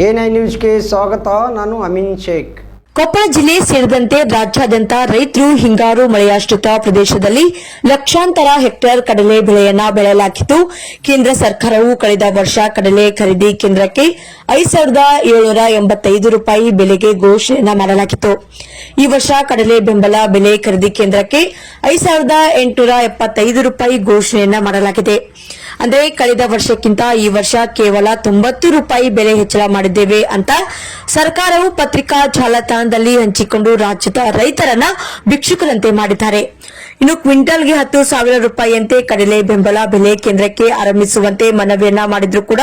A ನ್ಯೂಸ್ಗೆ ಸ್ವಾಗತ, ನಾನು ಅಮೀನ್ ಶೇಖ್. ಕೊಪ್ಪಳ ಜಿಲ್ಲೆ ಸೇರಿದಂತೆ ರಾಜ್ಯಾದ್ಯಂತ ರೈತರು ಹಿಂಗಾರು ಮಳೆಯಾಶ್ರಿತ ಪ್ರದೇಶದಲ್ಲಿ ಲಕ್ಷಾಂತರ ಹೆಕ್ಟೇರ್ ಕಡಲೆ ಬೆಳೆಯನ್ನು ಬೆಳೆಯಲಾಗಿತ್ತು. ಕೇಂದ್ರ ಸರ್ಕಾರವು ಕಳೆದ ವರ್ಷ ಕಡಲೆ ಖರೀದಿ ಕೇಂದ್ರಕ್ಕೆ ಐದು ಸಾವಿರದ ಏಳ್ನೂರ ಎಂಬತ್ತೈದು ರೂಪಾಯಿ ಬೆಲೆಗೆ ಘೋಷಣೆ ಮಾಡಲಾಗಿತ್ತು. ಈ ವರ್ಷ ಕಡಲೆ ಬೆಂಬಲ ಬೆಲೆ ಖರೀದಿ ಕೇಂದ್ರಕ್ಕೆ ಐದು ಸಾವಿರದ ಎಂಟುನೂರ ಎಪ್ಪತ್ತೈದು ರೂಪಾಯಿ ಘೋಷಣೆಯನ್ನು ಮಾಡಲಾಗಿದೆ. ಅಂದ್ರೆ ಕಳೆದ ವರ್ಷಕ್ಕಿಂತ ಈ ವರ್ಷ ಕೇವಲ ತೊಂಬತ್ತು ರೂಪಾಯಿ ಬೆಲೆ ಹೆಚ್ಚಳ ಮಾಡಿದ್ದೇವೆ ಅಂತ ಸರ್ಕಾರವು ಪತ್ರಿಕಾ ಜಾಲತಾಣದಲ್ಲಿ ಹಂಚಿಕೊಂಡು ರಾಜ್ಯದ ರೈತರನ್ನ ಭಿಕ್ಷುಕರಂತೆ ಮಾಡಿದ್ದಾರೆ. ಇನ್ನು ಕ್ವಿಂಟಲ್ಗೆ ಹತ್ತು ಸಾವಿರ ರೂಪಾಯಿಯಂತೆ ಕಡಲೆ ಬೆಂಬಲ ಬೆಲೆ ಕೇಂದ್ರಕ್ಕೆ ಆರಂಭಿಸುವಂತೆ ಮನವಿಯನ್ನ ಮಾಡಿದ್ರು ಕೂಡ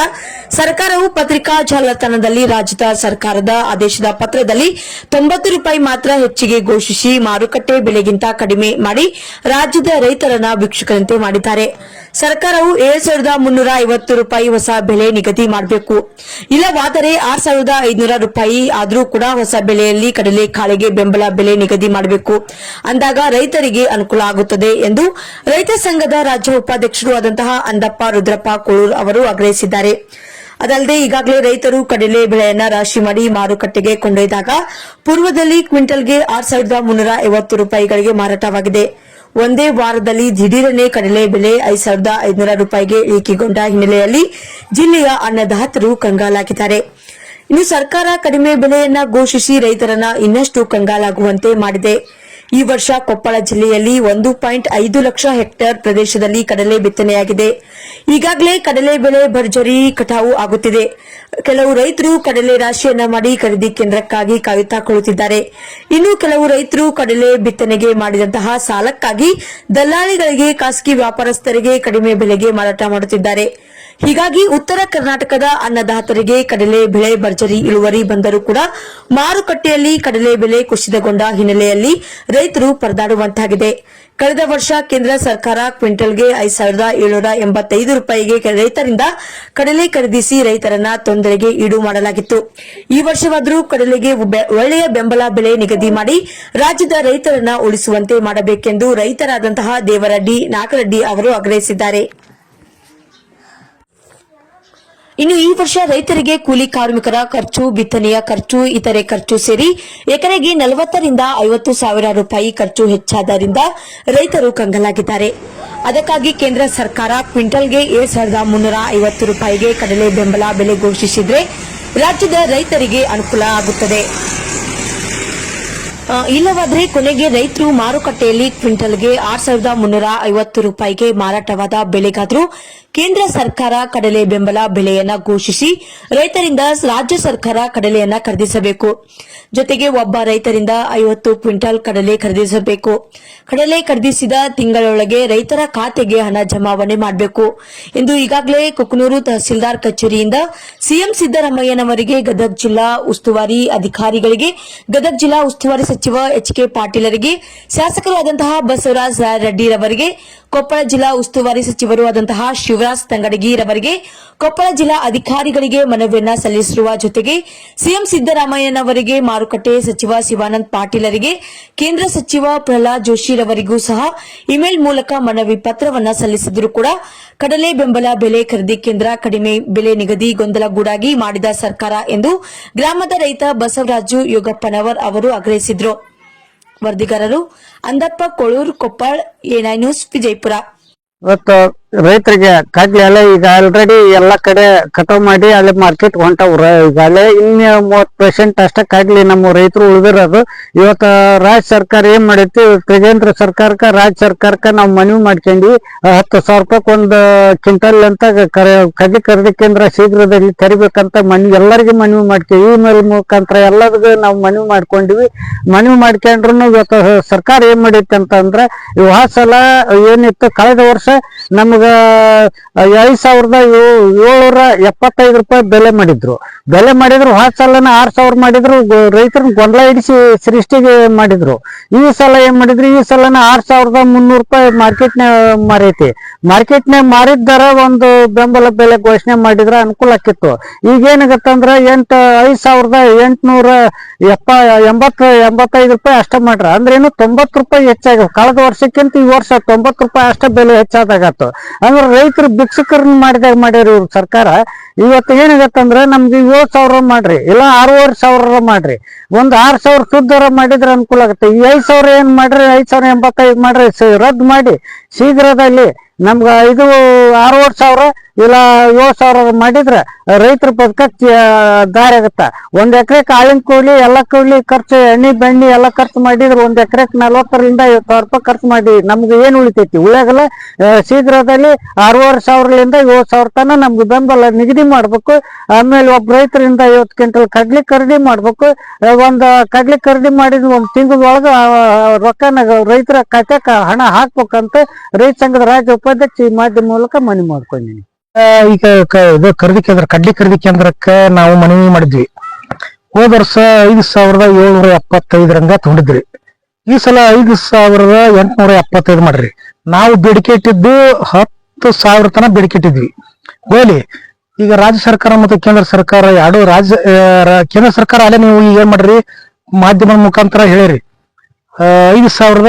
ಸರ್ಕಾರವು ಪತ್ರಿಕಾ ಜಾಲತಾಣದಲ್ಲಿ ರಾಜ್ಯದ ಸರ್ಕಾರದ ಆದೇಶದ ಪತ್ರದಲ್ಲಿ ತೊಂಬತ್ತು ರೂಪಾಯಿ ಮಾತ್ರ ಹೆಚ್ಚಿಗೆ ಘೋಷಿಸಿ ಮಾರುಕಟ್ಟೆ ಬೆಲೆಗಿಂತ ಕಡಿಮೆ ಮಾಡಿ ರಾಜ್ಯದ ರೈತರನ್ನ ಭಿಕ್ಷುಕರಂತೆ ಮಾಡಿದ್ದಾರೆ. ಸರ್ಕಾರವು ಏಳು ಸಾವಿರದ ಮುನ್ನೂರ ಐವತ್ತು ರೂಪಾಯಿ ಹೊಸ ಬೆಲೆ ನಿಗದಿ ಮಾಡಬೇಕು. ಇಲ್ಲವಾದರೆ ಆರು ಸಾವಿರದ ಐದುನೂರ ರೂಪಾಯಿ ಆದರೂ ಕೂಡ ಹೊಸ ಬೆಲೆಯಲ್ಲಿ ಕಡಲೆ ಕಾಳಿಗೆ ಬೆಂಬಲ ಬೆಲೆ ನಿಗದಿ ಮಾಡಬೇಕು. ಅಂದಾಗ ರೈತರಿಗೆ ಅನುಕೂಲ ಆಗುತ್ತದೆ ಎಂದು ರೈತ ಸಂಘದ ರಾಜ್ಯ ಉಪಾಧ್ಯಕ್ಷರು ಆದಂತಹ ಅಂದಪ್ಪ ರುದ್ರಪ್ಪ ಕೋಳೂರ್ ಅವರು ಆಗ್ರಹಿಸಿದ್ದಾರೆ. ಅದಲ್ಲದೆ ಈಗಾಗಲೇ ರೈತರು ಕಡಲೆ ಬೆಳೆಯನ್ನ ರಾಶಿ ಮಾಡಿ ಮಾರುಕಟ್ಟೆಗೆ ಕೊಂಡೊಯ್ದಾಗ ಪೂರ್ವದಲ್ಲಿ ಕ್ವಿಂಟಲ್ಗೆ ಆರು ಸಾವಿರದ ಮುನ್ನೂರ ಐವತ್ತು ರೂಪಾಯಿಗಳಿಗೆ ಮಾರಾಟವಾಗಿದೆ. ಒಂದೇ ವಾರದಲ್ಲಿ ದಿಢೀರನೆ ಕಡಲೆ ಬೆಲೆ ಐದು ಸಾವಿರದ ಐದುನೂರ ರೂಪಾಯಿಗೆ ಇಳಿಕೆಗೊಂಡ ಹಿನ್ನೆಲೆಯಲ್ಲಿ ಜಿಲ್ಲೆಯ ಅನ್ನದಾತರು ಕಂಗಾಲಾಗಿದ್ದಾರೆ. ಇನ್ನು ಸರ್ಕಾರ ಕಡಿಮೆ ಬೆಲೆಯನ್ನ ಘೋಷಿಸಿ ರೈತರನ್ನ ಇನ್ನಷ್ಟು ಕಂಗಾಲಾಗುವಂತೆ ಮಾಡಿದೆ. ಈ ವರ್ಷ ಕೊಪ್ಪಳ ಜಿಲ್ಲೆಯಲ್ಲಿ ಒಂದು ಪಾಯಿಂಟ್ ಐದು ಲಕ್ಷ ಹೆಕ್ಟೇರ್ ಪ್ರದೇಶದಲ್ಲಿ ಕಡಲೆ ಬಿತ್ತನೆಯಾಗಿದೆ. ಈಗಾಗಲೇ ಕಡಲೆ ಬೆಳೆ ಭರ್ಜರಿ ಕಟಾವು ಆಗುತ್ತಿದೆ. ಕೆಲವು ರೈತರು ಕಡಲೆ ರಾಶಿಯನ್ನ ಮಾಡಿ ಖರೀದಿ ಕೇಂದ್ರಕ್ಕಾಗಿ ಕಾಯುತ್ತಾ ಕುಳಿತಿದ್ದಾರೆ. ಇನ್ನು ಕೆಲವು ರೈತರು ಕಡಲೆ ಬಿತ್ತನೆಗೆ ಮಾಡಿದಂತಹ ಸಾಲಕ್ಕಾಗಿ ದಲ್ಲಾಳಿಗಳಿಗೆ ಖಾಸಗಿ ವ್ಯಾಪಾರಸ್ಥರಿಗೆ ಕಡಿಮೆ ಬೆಲೆಗೆ ಮಾರಾಟ ಮಾಡುತ್ತಿದ್ದಾರೆ. ಹೀಗಾಗಿ ಉತ್ತರ ಕರ್ನಾಟಕದ ಅನ್ನದಾತರಿಗೆ ಕಡಲೆ ಬೆಳೆ ಭರ್ಜರಿ ಇಳುವರಿ ಬಂದರೂ ಕೂಡ ಮಾರುಕಟ್ಟೆಯಲ್ಲಿ ಕಡಲೆ ಬೆಲೆ ಕುಸಿತಗೊಂಡ ಹಿನ್ನೆಲೆಯಲ್ಲಿ ರೈತರು ಪರದಾಡುವಂತಾಗಿದೆ. ಕಳೆದ ವರ್ಷ ಕೇಂದ್ರ ಸರ್ಕಾರ ಕ್ವಿಂಟಲ್ಗೆ ಐದು ಸಾವಿರದ ಏಳ್ನೂರ ಎಂಬತ್ತೈದು ರೂಪಾಯಿಗೆ ರೈತರಿಂದ ಕಡಲೆ ಖರೀದಿಸಿ ರೈತರನ್ನ ತೊಂದರೆಗೆ ಈಡು ಮಾಡಲಾಗಿತ್ತು. ಈ ವರ್ಷವಾದರೂ ಕಡಲೆಗೆ ಒಳ್ಳೆಯ ಬೆಂಬಲ ಬೆಲೆ ನಿಗದಿ ಮಾಡಿ ರಾಜ್ಯದ ರೈತರನ್ನ ಉಳಿಸುವಂತೆ ಮಾಡಬೇಕೆಂದು ರೈತರಾದಂತಹ ದೇವರಡ್ಡಿ, ನಾಗರೆಡ್ಡಿ ಅವರು ಆಗ್ರಹಿಸಿದ್ದಾರೆ. ಇನ್ನು ಈ ವರ್ಷ ರೈತರಿಗೆ ಕೂಲಿ ಕಾರ್ಮಿಕರ ಖರ್ಚು, ಬಿತ್ತನೆಯ ಖರ್ಚು, ಇತರೆ ಖರ್ಚು ಸೇರಿ ಎಕರೆಗೆ ನಲವತ್ತರಿಂದ ಐವತ್ತು ಸಾವಿರ ರೂಪಾಯಿ ಖರ್ಚು ಹೆಚ್ಚಾದ್ದರಿಂದ ರೈತರು ಕಂಗಲಾಗಿದ್ದಾರೆ. ಅದಕ್ಕಾಗಿ ಕೇಂದ್ರ ಸರ್ಕಾರ ಕ್ವಿಂಟಲ್ಗೆ ಎರಡ್ ಸಾವಿರದ ಮುನ್ನೂರ ಐವತ್ತು ರೂಪಾಯಿಗೆ ಕಡಲೆ ಬೆಂಬಲ ಬೆಲೆ ಘೋಷಿಸಿದ್ರೆ ರಾಜ್ಯದ ರೈತರಿಗೆ ಅನುಕೂಲ ಆಗುತ್ತದೆ. ಇಲ್ಲವಾದರೆ ಕೊನೆಗೆ ರೈತರು ಮಾರುಕಟ್ಟೆಯಲ್ಲಿ ಕ್ವಿಂಟಲ್ಗೆ ಆರು ಸಾವಿರದ ಮುನ್ನೂರ ಐವತ್ತು ರೂಪಾಯಿಗೆ ಮಾರಾಟವಾದ ಬೆಳೆಗಾದರೂ ಕೇಂದ್ರ ಸರ್ಕಾರ ಕಡಲೆ ಬೆಂಬಲ ಬೆಲೆಯನ್ನ ಘೋಷಿಸಿ ರೈತರಿಂದ ರಾಜ್ಯ ಸರ್ಕಾರ ಕಡಲೆಯನ್ನ ಖರೀದಿಸಬೇಕು. ಜೊತೆಗೆ ಒಬ್ಬ ರೈತರಿಂದ ಐವತ್ತು ಕ್ವಿಂಟಾಲ್ ಕಡಲೆ ಖರೀದಿಸಬೇಕು. ಕಡಲೆ ಖರೀದಿಸಿದ ತಿಂಗಳೊಳಗೆ ರೈತರ ಖಾತೆಗೆ ಹಣ ಜಮಾವಣೆ ಮಾಡಬೇಕು. ಎಂದು ಈಗಾಗಲೇ ಕುಕನೂರು ತಹಸೀಲ್ದಾರ್ ಕಚೇರಿಯಿಂದ ಸಿಎಂ ಸಿದ್ದರಾಮಯ್ಯನವರಿಗೆ ಗದಗ ಜಿಲ್ಲಾ ಉಸ್ತುವಾರಿ ಅಧಿಕಾರಿಗಳಿಗೆ, ಗದಗ ಜಿಲ್ಲಾ ಉಸ್ತುವಾರಿ ಸಚಿವ ಎಚ್ ಕೆ ಪಾಟೀಲರಿಗೆ ಶಾಸಕರು ಆದಂತಹ ಬಸವರಾಜ ರೆಡ್ಡಿರವರಿಗೆ, ಕೊಪ್ಪಳ ಜಿಲ್ಲಾ ಉಸ್ತುವಾರಿ ಸಚಿವರು ಆದಂತಹ ಶಿವರಾಜ್ ತಂಗಡಗಿರವರಿಗೆ ಕೊಪ್ಪಳ ಜಿಲ್ಲಾ ಅಧಿಕಾರಿಗಳಿಗೆ ಮನವಿಯನ್ನ ಸಲ್ಲಿಸಿರುವ ಜೊತೆಗೆ ಸಿಎಂ ಸಿದ್ದರಾಮಯ್ಯನವರಿಗೆ ಮಾರುಕಟ್ಟೆ ಸಚಿವ ಶಿವಾನಂದ್ ಪಾಟೀಲರಿಗೆ ಕೇಂದ್ರ ಸಚಿವ ಪ್ರಹ್ಲಾದ್ ಜೋಶಿರವರಿಗೂ ಸಹ ಇಮೇಲ್ ಮೂಲಕ ಮನವಿ ಪತ್ರವನ್ನ ಸಲ್ಲಿಸಿದರೂ ಕೂಡ ಕಡಲೆ ಬೆಂಬಲ ಬೆಲೆ ಖರೀದಿ ಕೇಂದ್ರ ಕಡಿಮೆ ಬೆಲೆ ನಿಗದಿ ಗೊಂದಲಗೂಡಾಗಿ ಮಾಡಿದ ಸರ್ಕಾರ ಎಂದು ಗ್ರಾಮದ ರೈತ ಬಸವರಾಜು ಯೋಗಪ್ಪನವರ್ ಅವರು ಆಗ್ರಹಿಸಿದರು. ವರದಿಗಾರರು ಅಂದಪ್ಪ ಕೊಳೂರು ಕೊಪ್ಪಳ ಎನ್ಐ ನ್ಯೂಸ್ ವಿಜಯಪುರ. ರೈತರಿಗೆ ಕಡ್ಲೆ ಎಲ್ಲ ಈಗ ಆಲ್ರೆಡಿ ಎಲ್ಲಾ ಕಡೆ ಕಟಾವ್ ಮಾಡಿ ಅಲ್ಲಿ ಮಾರ್ಕೆಟ್ ಹೊಂಟವ್ರ. ಈಗಾಗಲೇ ಇನ್ನು ಮೂವತ್ ಪರ್ಸೆಂಟ್ ಅಷ್ಟ ಕಡ್ಲಿ ನಮ್ಮ ರೈತರು ಉಳಿದಿರೋದು. ಇವತ್ತ ರಾಜ್ಯ ಸರ್ಕಾರ ಏನ್ ಮಾಡೈತಿ? ಕೇಂದ್ರ ಸರ್ಕಾರಕ್ಕ, ರಾಜ್ಯ ಸರ್ಕಾರಕ್ಕ ನಾವು ಮನವಿ ಮಾಡ್ಕೊಂಡ್ವಿ ಹತ್ತು ಸಾವಿರ ರೂಪಾಯಿ ಒಂದು ಕ್ವಿಂಟಲ್ ಅಂತ ಕಡ್ಲಿ ಖರೀದಿ ಕೇಂದ್ರ ಶೀಘ್ರದಲ್ಲಿ ತರಿಬೇಕಂತ ಮನವಿ ಎಲ್ಲರಿಗೂ ಮನವಿ ಮಾಡ್ತೀವಿ ಇಮೇಲ್ ಮುಖಾಂತರ ಎಲ್ಲರಿಗೂ ನಾವು ಮನವಿ ಮಾಡ್ಕೊಂಡಿವಿ. ಮನವಿ ಮಾಡ್ಕೊಂಡ್ರು ಇವತ್ತು ಸರ್ಕಾರ ಏನ್ ಮಾಡೈತಿ ಅಂತಂದ್ರೆ ಈ ಸಲ ಏನಿತ್ತು ಕಳೆದ ವರ್ಷ ನಮ್ಗ ಐದ್ ಸಾವಿರದ ಏಳ್ನೂರ ಎಪ್ಪತ್ತೈದು ರೂಪಾಯಿ ಬೆಲೆ ಮಾಡಿದ್ರು. ಬೆಲೆ ಮಾಡಿದ್ರು ಹೋದ ಸಲನ ಆರ್ ಸಾವಿರ ಮಾಡಿದ್ರು ರೈತರನ್ನ ಗೊಂದಲ ಹಿಡಿಸಿ ಸೃಷ್ಟಿಗೆ ಮಾಡಿದ್ರು. ಈ ಸಲ ಏನ್ ಮಾಡಿದ್ರು, ಈ ಸಲನ ಆರ್ ಸಾವಿರದ ಮುನ್ನೂರು ರೂಪಾಯಿ ಮಾರ್ಕೆಟ್ನ ಮಾರೈತಿ. ಮಾರ್ಕೆಟ್ನಾಗ ಮಾರಿದ ದರ ಒಂದು ಬೆಂಬಲ ಬೆಲೆ ಘೋಷಣೆ ಮಾಡಿದ್ರ ಅನುಕೂಲ ಆಕಿತ್ತು. ಈಗ ಏನಾಗತ್ತಂದ್ರ, ಎಂಟ, ಐದ್ ಸಾವಿರದ ಎಂಟ್ನೂರ ಎಪ್ಪ ಎಂಬತ್ ಎಂಬತ್ತೈದು ರೂಪಾಯಿ ಅಷ್ಟ ಮಾಡ್ರ. ಅಂದ್ರೆ ಏನು ತೊಂಬತ್ತು ರೂಪಾಯಿ ಹೆಚ್ಚಾಗ ಕಳೆದ ವರ್ಷಕ್ಕಿಂತ ಈ ವರ್ಷ ತೊಂಬತ್ತು ರೂಪಾಯಿ ಅಷ್ಟ ಬೆಲೆ ಹೆಚ್ಚಾದಾಗತ್ತು ಅಂದ್ರೆ ರೈತರು ಭಿಕ್ಷಕರನ್ನ ಮಾಡಿದಾಗ ಮಾಡ್ಯಾರ ಇವ್ರ ಸರ್ಕಾರ. ಇವತ್ತು ಏನಾಗತ್ತಂದ್ರೆ ನಮ್ಗೆ ಏಳು ಸಾವಿರ ಮಾಡ್ರಿ, ಇಲ್ಲ ಆರೂವರೆ ಸಾವಿರ ಮಾಡ್ರಿ. ಒಂದ್ ಆರ್ ಸಾವಿರ ಶುದ್ಧರ ಮಾಡಿದ್ರೆ ಅನುಕೂಲ ಆಗುತ್ತೆ. ಈ ಐದ್ ಸಾವಿರ ಏನ್ ಮಾಡ್ರಿ, ಐದ್ ಸಾವಿರ ಎಂಬತ್ತೈದು ಮಾಡ್ರಿ ರದ್ದು ಮಾಡಿ. ಶೀಘ್ರದಲ್ಲಿ ನಮ್ಗ ಇದು ಅರವತ್ತು ಸಾವಿರ ಇಲ್ಲ ಏಳು ಸಾವಿರ ಮಾಡಿದ್ರೆ ರೈತರ ಬದುಕಕ್ಕೆ ದಾರಿ ಆಗುತ್ತೆ. ಒಂದು ಎಕರೆ ಕಾಳಿನ ಕೂಲಿ ಎಲ್ಲ ಕೂಲಿ ಖರ್ಚು, ಎಣ್ಣೆ, ಬೆಣ್ಣೆ ಎಲ್ಲ ಖರ್ಚು ಮಾಡಿದ್ರೆ ಒಂದು ಎಕರೆಕ್ ನಲ್ವತ್ತರಿಂದ ಐವತ್ತು ಸಾವಿರ ರೂಪಾಯಿ ಖರ್ಚು ಮಾಡಿ, ನಮ್ಗೆ ಏನು ಉಳಿತೈತಿ? ಉಳಿಯಾಗಲ್ಲ ಶೀಘ್ರದಲ್ಲಿ ಅರವತ್ತು ಸಾವಿರಲಿಂದ ಏಳು ಸಾವಿರ ತನಕ ನಮ್ಗೆ ಬೆಂಬಲ ನಿಗದಿ ಮಾಡ್ಬೇಕು. ಆಮೇಲೆ ಒಬ್ಬ ರೈತರಿಂದ ಐವತ್ತು ಕ್ವಿಂಟಲ್ ಕಡ್ಲಿ ಖರೀದಿ ಮಾಡ್ಬೇಕು. ಒಂದು ಕಡ್ಲಿ ಖರೀದಿ ಮಾಡಿದ ಒಂದು ತಿಂಗಳೊಳಗೆ ರೊಕ್ಕನ ರೈತರ ಖಾತೆಗೆ ಹಣ ಹಾಕ್ಬೇಕಂತ ರೈತ ಸಂಘದ ರಾಜ್ಯ ಉಪಾಧ್ಯಕ್ಷ ಈ ಮಾಧ್ಯಮ ಮೂಲಕ ಮನವಿ ಮಾಡ್ಕೊಂಡಿನಿ. ಈಗ ಕ- ಇದು ಖರೀದಿ ಕೇಂದ್ರ ಕಡ್ಲಿ ಖರೀದಿ ಕೇಂದ್ರಕ್ಕೆ ನಾವು ಮನವಿ ಮಾಡಿದ್ವಿ. ಹೋದ ವರ್ಷ ಐದು ಸಾವಿರದ ಏಳ್ನೂರ ಎಪ್ಪತ್ತೈದರಂಗ ತಗೊಂಡಿದ್ರಿ. ಈ ಸಲ ಐದು ಸಾವಿರದ ಎಂಟುನೂರ ಎಪ್ಪತ್ತೈದು ಮಾಡ್ರಿ. ನಾವು ಬೇಡಿಕೆ ಇಟ್ಟಿದ್ದು ಹತ್ತು ಸಾವಿರ ತನ ಬೇಡಿಕೆ ಇಟ್ಟಿದ್ವಿ. ಹೋಲಿ ಈಗ ರಾಜ್ಯ ಸರ್ಕಾರ ಮತ್ತು ಕೇಂದ್ರ ಸರ್ಕಾರ ಎರಡು ರಾಜ್ಯ ಕೇಂದ್ರ ಸರ್ಕಾರ ಅಲ್ಲೇ ನೀವು ಈಗ ಏನ್ ಮಾಡ್ರಿ? ಮಾಧ್ಯಮದ ಮುಖಾಂತರ ಹೇಳಿರಿ. ಐದು ಸಾವಿರದ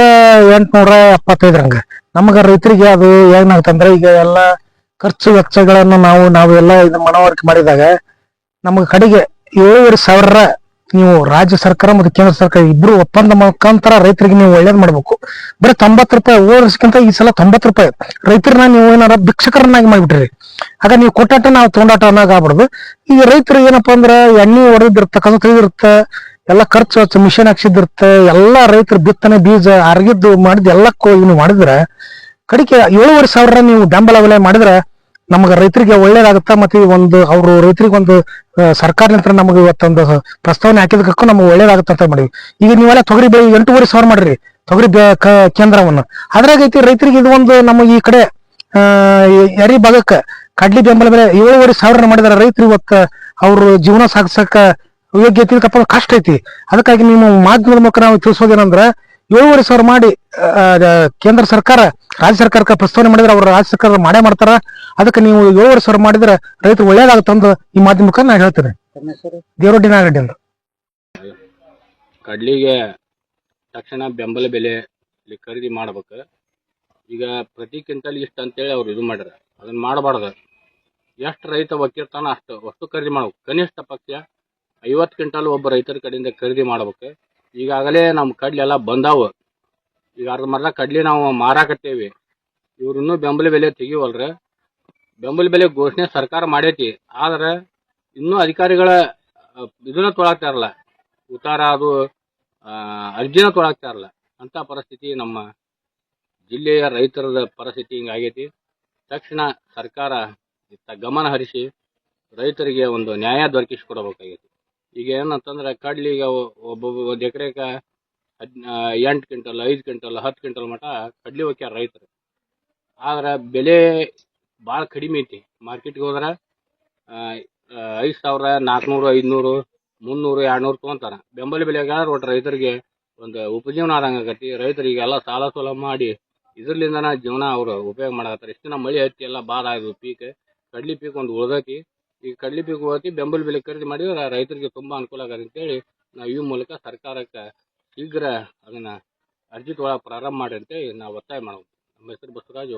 ಎಂಟುನೂರ ಎಪ್ಪತ್ತೈದರಂಗ. ನಮಗ ರೈತರಿಗೆ ಅದು ಏನಾಗ್ತಂದ್ರೆ ಈಗ ಎಲ್ಲ ಖರ್ಚು ವೆಚ್ಚಗಳನ್ನು ನಾವು ನಾವು ಎಲ್ಲ ಇದು ಮನವರಿಕೆ ಮಾಡಿದಾಗ ನಮಗೆ ಕಡೆಗೆ ಏಳುವರೆ ಸಾವಿರ ನೀವು ರಾಜ್ಯ ಸರ್ಕಾರ ಮತ್ತು ಕೇಂದ್ರ ಸರ್ಕಾರ ಇಬ್ರು ಒಪ್ಪಂದ ಮುಖಾಂತರ ರೈತರಿಗೆ ನೀವು ಒಳ್ಳೇದ್ ಮಾಡ್ಬೇಕು. ಬರೀ ತೊಂಬತ್ತು ರೂಪಾಯಿ ವರ್ಷಕ್ಕಿಂತ ಈ ಸಲ ತೊಂಬತ್ತು ರೂಪಾಯಿ. ರೈತರನ್ನ ನೀವು ಏನಾರ ಭಿಕ್ಷಕರನ್ನಾಗಿ ಮಾಡಿಬಿಟ್ರಿ. ಆಗ ನೀವು ಕೊಟ್ಟಾಟ, ನಾವು ತೊಗೊಂಡಾಟ ಅನ್ನೋದು ಈಗ ರೈತರು ಏನಪ್ಪಾ ಅಂದ್ರೆ ಎಣ್ಣೆ ಹೊಡೆದಿರ್ತಕ್ಕಂಥ ತೆಗೆದಿರ್ತ ಎಲ್ಲ ಖರ್ಚು ಹಚ್ಚ ಮಿಷನ್ ಹಾಕ್ಸಿದ್ದಿರುತ್ತೆ ಎಲ್ಲಾ ರೈತರು ಬಿತ್ತನೆ ಬೀಜ ಅರಗಿದ್ದು ಮಾಡಿದ್ ಎಲ್ಲಕ್ಕೂ ಇವ್ನು ಮಾಡಿದ್ರೆ, ಕಡಿಕೆ ಏಳುವರೆ ಸಾವಿರ ನೀವು ಬೆಂಬಲ ಬೆಲೆ ಮಾಡಿದ್ರೆ ನಮ್ಗೆ ರೈತರಿಗೆ ಒಳ್ಳೇದಾಗುತ್ತಾ? ಮತ್ತೆ ಒಂದು ಅವರು ರೈತರಿಗೆ ಒಂದು ಸರ್ಕಾರ ಸರ್ಕಾರದಿಂದ ನಮಗೆ ಇವತ್ತೊಂದು ಪ್ರಸ್ತಾವನೆ ಹಾಕಿದಕ್ಕೂ ನಮ್ಗೆ ಒಳ್ಳೇದಾಗುತ್ತೆ ಅಂತ ಮಾಡಿವಿ ಈಗ ನೀವೆಲ್ಲ ತೊಗರಿ ಬೆಳೆ ಎಂಟೂವರೆ ಸಾವಿರ ಮಾಡ್ರಿ, ತೊಗರಿ ಕೇಂದ್ರವನ್ನು. ಅದ್ರಾಗೈತಿ ರೈತರಿಗೆ ಇದು ಒಂದು ನಮ್ಮ ಈ ಕಡೆ ಎರಿ ಭಾಗಕ್ಕೆ ಕಡ್ಲಿ ಬೆಂಬಲ ಬೆಲೆ ಏಳುವರೆ ಸಾವಿರ ಮಾಡಿದ್ರೆ ರೈತರು ಇವತ್ತು. ಅವರು ಜೀವನ ಸಾಗಿಸಕ ಯೋಗ್ಯತೆ ತಿಳ್ಕಪ್ಪ ಕಷ್ಟ ಐತಿ. ಅದಕ್ಕಾಗಿ ನೀವು ಮಾಧ್ಯಮದ ಮೂಲಕ ನಾವು ತಿಳಿಸೋದೇನಂದ್ರೆ, ಏಳುವರೆ ಸಾವಿರ ಮಾಡಿ ಕೇಂದ್ರ ಸರ್ಕಾರ, ರಾಜ್ಯ ಸರ್ಕಾರಕ್ಕೆ ಪ್ರಸ್ತಾವನೆ ಮಾಡಿದ್ರೆ ಅವರು ರಾಜ್ಯ ಸರ್ಕಾರ ಮಾಡೇ ಮಾಡ್ತಾರ. ಅದಕ್ಕೆ ನೀವು ಏಳುವರೆ ಸಾವಿರ ಮಾಡಿದ್ರೆ ರೈತರು ಒಳ್ಳೇದಾಗುತ್ತಂದು ಈ ಮಾಧ್ಯಮ ಮುಖ ನಾನು ಹೇಳ್ತೇನೆ. ದೇವರೊಡ್ಡಿ ನಾಗರೆಡ್ಡಿ ಅಂತ ಕಡ್ಲಿಗೆ ತಕ್ಷಣ ಬೆಂಬಲ ಬೆಲೆ ಖರೀದಿ ಮಾಡ್ಬೇಕು. ಈಗ ಪ್ರತಿ ಕ್ವಿಂಟಲ್ ಇಷ್ಟು ಅಂತೇಳಿ ಅವ್ರು ಇದು ಮಾಡ್ಯಾರ. ಅದನ್ನ ಮಾಡಬಾರ್ದು. ಎಷ್ಟು ರೈತ ಒಕ್ಕಿರ್ತಾನ ಅಷ್ಟು ವಸ್ತು ಖರೀದಿ ಮಾಡ್ಬೇಕು. ಕನಿಷ್ಠ ಪಕ್ಷ ಐವತ್ತು ಕ್ವಿಂಟಲ್ ಒಬ್ಬ ರೈತರ ಕಡೆಯಿಂದ ಖರೀದಿ ಮಾಡ್ಬೇಕು. ಈಗಾಗಲೇ ನಮ್ಮ ಕಡ್ಲೆ ಎಲ್ಲ ಬಂದಾವು. ಈಗ ಅರ್ಧ ಮರದ ಕಡ್ಲೆ ನಾವು ಮಾರಾಕತ್ತೇವಿ. ಇವ್ರನ್ನೂ ಬೆಂಬಲ ಬೆಲೆ ತೆಗಿವಲ್ರ. ಬೆಂಬಲ ಬೆಲೆ ಘೋಷಣೆ ಸರ್ಕಾರ ಮಾಡೈತಿ. ಆದ್ರೆ ಇನ್ನೂ ಅಧಿಕಾರಿಗಳ ಇದನ್ನ ತೊಳಾಕ್ತಾರಲ್ಲ ಉತ್ತಾರ ಅದು ಅರ್ಜಿನ ತೊಳಾಕ್ತಾರಲ್ಲ ಅಂತ ಪರಿಸ್ಥಿತಿ ನಮ್ಮ ಜಿಲ್ಲೆಯ ರೈತರದ ಪರಿಸ್ಥಿತಿ ಹಿಂಗಾಗೈತಿ ತಕ್ಷಣ ಸರ್ಕಾರ ಇತ್ತ ಗಮನ ಹರಿಸಿ ರೈತರಿಗೆ ಒಂದು ನ್ಯಾಯ ದೊರಕಿಸಿಕೊಡಬೇಕಾಗೈತಿ. ಈಗ ಏನಂತಂದ್ರೆ ಕಡ್ಲಿಗೆ ಒಬ್ಬೊಬ್ಬ ಒಂದು ಎಕರೆಗೆ ಹದ್ ಎಂಟು ಕ್ವಿಂಟಲ್, ಐದು ಕ್ವಿಂಟಲ್, ಹತ್ತು ಕ್ವಿಂಟಲ್ ಮಟ ಕಡ್ಲಿ ಹೋಗ್ಯಾರ ರೈತರು. ಆದ್ರೆ ಬೆಲೆ ಭಾಳ ಕಡಿಮೆ ಐತಿ. ಮಾರ್ಕೆಟ್ಗೆ ಹೋದ್ರೆ ಐದು ಸಾವಿರ ನಾಲ್ಕುನೂರು ಐದುನೂರು, ಮುನ್ನೂರು, ಎರಡುನೂರು ತೊಗೊತಾರೆ. ಬೆಂಬಲ ಬೆಲೆಗೆ ಒಟ್ಟು ರೈತರಿಗೆ ಒಂದು ಉಪಜೀವನ ಆದಂಗೆ ರೈತರಿಗೆ ರೈತರಿಗೆಲ್ಲ ಸಾಲ ಸೋಲ ಮಾಡಿ ಇದ್ರಲಿಂದನ ಜೀವನ ಅವರು ಉಪಯೋಗ ಮಾಡಕತ್ತಾರೆ. ಇಷ್ಟು ದಿನ ಮಳೆ ಹತ್ತಿ ಎಲ್ಲ ಬಾದ ಆಗಿದ್ವು ಪೀಕ್. ಕಡ್ಲಿ ಪೀಕ್ ಒಂದು ಉಳ್ದೈತಿ. ಈಗ ಕಡ್ಲಿ ಪೀಕ್ ಹಾಕಿ ಬೆಂಬಲ ಬೆಲೆ ಖರೀದಿ ಮಾಡಿದ್ರೆ ರೈತರಿಗೆ ತುಂಬಾ ಅನುಕೂಲ ಆಗತ್ತೆ ಅಂತೇಳಿ ನಾವು ಈ ಮೂಲಕ ಸರ್ಕಾರಕ್ಕೆ ಶೀಘ್ರ ಅದನ್ನ ಅರ್ಜಿ ತೊಗೊಳಕ್ ಪ್ರಾರಂಭ ಮಾಡಿ ಅಂತೇಳಿ ನಾವು ಒತ್ತಾಯ ಮಾಡಬೇಕು ನಮ್ಮ ಹೆಸರು ಬಸವರಾಜ್